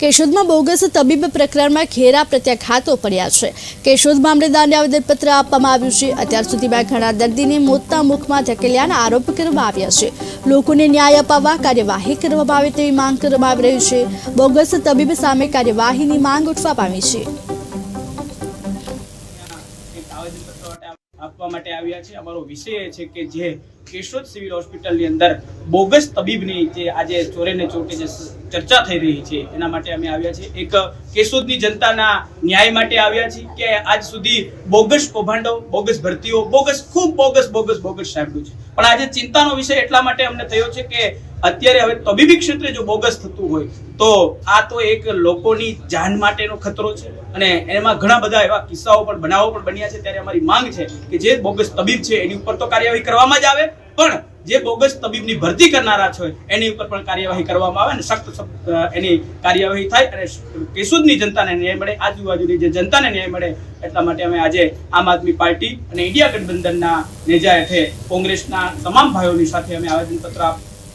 કેશોદમાં bogus તબીબ પ્રકરણમાં ઘેરા પ્રત્યાઘાતો પડ્યા છે. કેશોદ મામલેદારને આવેદનપત્ર આપવામાં આવ્યું છે. અત્યાર સુધીમાં ઘણા દર્દીને મોતના મુખમાં ધકેલ્યાના આરોપ કરવામાં આવ્યા છે. લોકોને ન્યાય અપાવવા કાર્યવાહી કરવામાં આવે તેવી માંગ કરવામાં આવી રહી છે. બોગસ તબીબ સામે કાર્યવાહીની માંગ ઉઠવા પામી છે. આપવા માટે આવ્યા છે. અમારો વિષય એ છે કે જે કેશોદ સિવિલ હોસ્પિટલની અંદર બોગસ તબીબની જે આજે ચોરે ને ચોટે જે ચર્ચા થઈ રહી છે, એના માટે અમે આવ્યા છીએ. એક કેશોદની જનતાના ન્યાય માટે આવ્યા છીએ કે આજ સુધી બોગસ કૌભાંડો, બોગસ ભરતીઓ, બોગસ ખૂબ બોગસ બોગસ બોગસ સાંભળ્યું છે. પણ આજે ચિંતાનો વિષય એટલા માટે અમને થયો છે કે અત્યારે હવે તબીબી ક્ષેત્રે જો બોગસ થતું હોય, તો આ તો એક લોકોની જાન માટેનો ખતરો છે. અને એમાં ઘણા બધા એવા કિસ્સાઓ પણ, બનાવો પણ બન્યા છે. ત્યારે અમારી માંગ છે કે જે બોગસ તબીબ છે, એની ઉપર તો કાર્યવાહી કરવામાં જ આવે, પણ જે બોગસ તબીબની ભરતી કરનારા છે, એની ઉપર પણ કાર્યવાહી કરવામાં આવે અને સખ્ત એની કાર્યવાહી થાય અને કેશુદની જનતાને ન્યાય મળે, આજુબાજુની જે જનતાને ન્યાય મળે, એટલા માટે અમે આજે આમ આદમી પાર્ટી અને ઇન્ડિયા ગઠબંધનના નેજા હેઠે કોંગ્રેસના તમામ ભાઈઓની સાથે અમે આવેદનપત્ર આપ-